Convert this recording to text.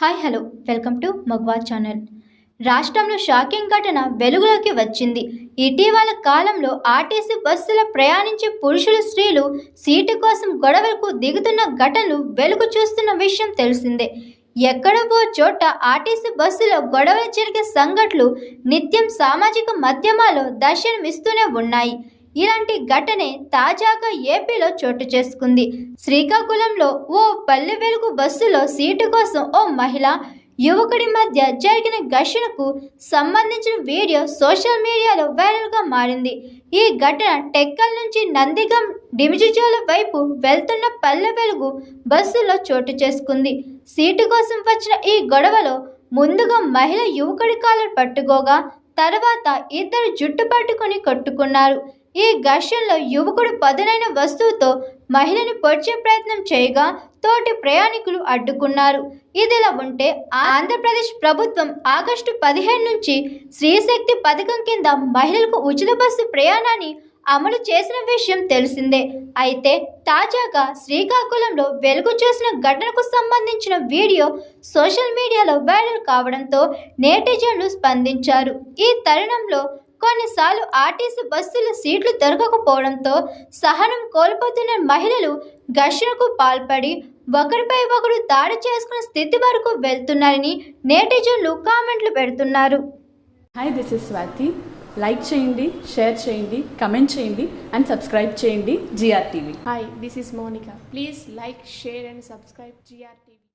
Hi hello. Welcome to మగ్వా channel. రాష్ట్రంలో shocking ఘటన వెలుగులోకి వచ్చింది. ఇటీవల కాలంలో ఆర్టీసీ బస్సులో ప్రయాణించే పురుషులు స్త్రీలు సీటు కోసం గొడవలకు దిగుతున్న ఘటనలు వెలుగు చూస్తున్న విషయం తెలిసిందే. ఎక్కడో ఓ చోట ఆర్టీసీ బస్సులో గొడవలు జరిగే సంఘటనలు నిత్యం సామాజిక మాధ్యమాల్లో దర్శనమిస్తూనే ఉన్నాయి. ఇలాంటి ఘటనే తాజాగా ఏపీలో చోటు చేసుకుంది. శ్రీకాకుళంలో ఓ పల్లె వెలుగు బస్సులో సీటు కోసం ఓ మహిళ యువకుడి మధ్య జరిగిన ఘర్షణకు సంబంధించిన వీడియో సోషల్ మీడియాలో వైరల్గా మారింది. ఈ ఘటన టెక్కల్ నుంచి నందిగం డిమిజిజోల వైపు వెళ్తున్న పల్లె వెలుగు బస్సులో చోటు చేసుకుంది. సీటు కోసం వచ్చిన ఈ గొడవలో ముందుగా మహిళ యువకుడి కాలర్ పట్టుకోగా తర్వాత ఇద్దరు జుట్టు పట్టుకొని కొట్టుకున్నారు. ఈ ఘర్షణలో యువకుడు పదునైన వస్తువుతో మహిళను పొడిచే ప్రయత్నం చేయగా తోటి ప్రయాణికులు అడ్డుకున్నారు. ఇదిలా ఉంటే ఆంధ్రప్రదేశ్ ప్రభుత్వం ఆగస్టు పదిహేను నుంచి స్త్రీశక్తి పథకం కింద మహిళలకు ఉచిత బస్సు ప్రయాణాన్ని అమలు చేసిన విషయం తెలిసిందే. అయితే తాజాగా శ్రీకాకుళంలో వెలుగు చూసిన ఘటనకు సంబంధించిన వీడియో సోషల్ మీడియాలో వైరల్ కావడంతో నేటిజన్లు స్పందించారు. ఈ తరుణంలో కొన్నిసార్లు ఆర్టీసీ బస్సులు సీట్లు దొరకకపోవడంతో సహనం కోల్పోతున్న మహిళలు ఘర్షణకు పాల్పడి ఒకరిపై ఒకరు దాడి చేసుకున్న స్థితి వరకు వెళ్తున్నారని నేటిజన్లు కామెంట్లు పెడుతున్నారు hi this is Swathi like చేయండి షేర్ చేయండి కమెంట్ చేయండి అండ్ సబ్స్క్రైబ్ చేయండి GR TV Hi, this is Monica. Please like, share, and subscribe GRTV.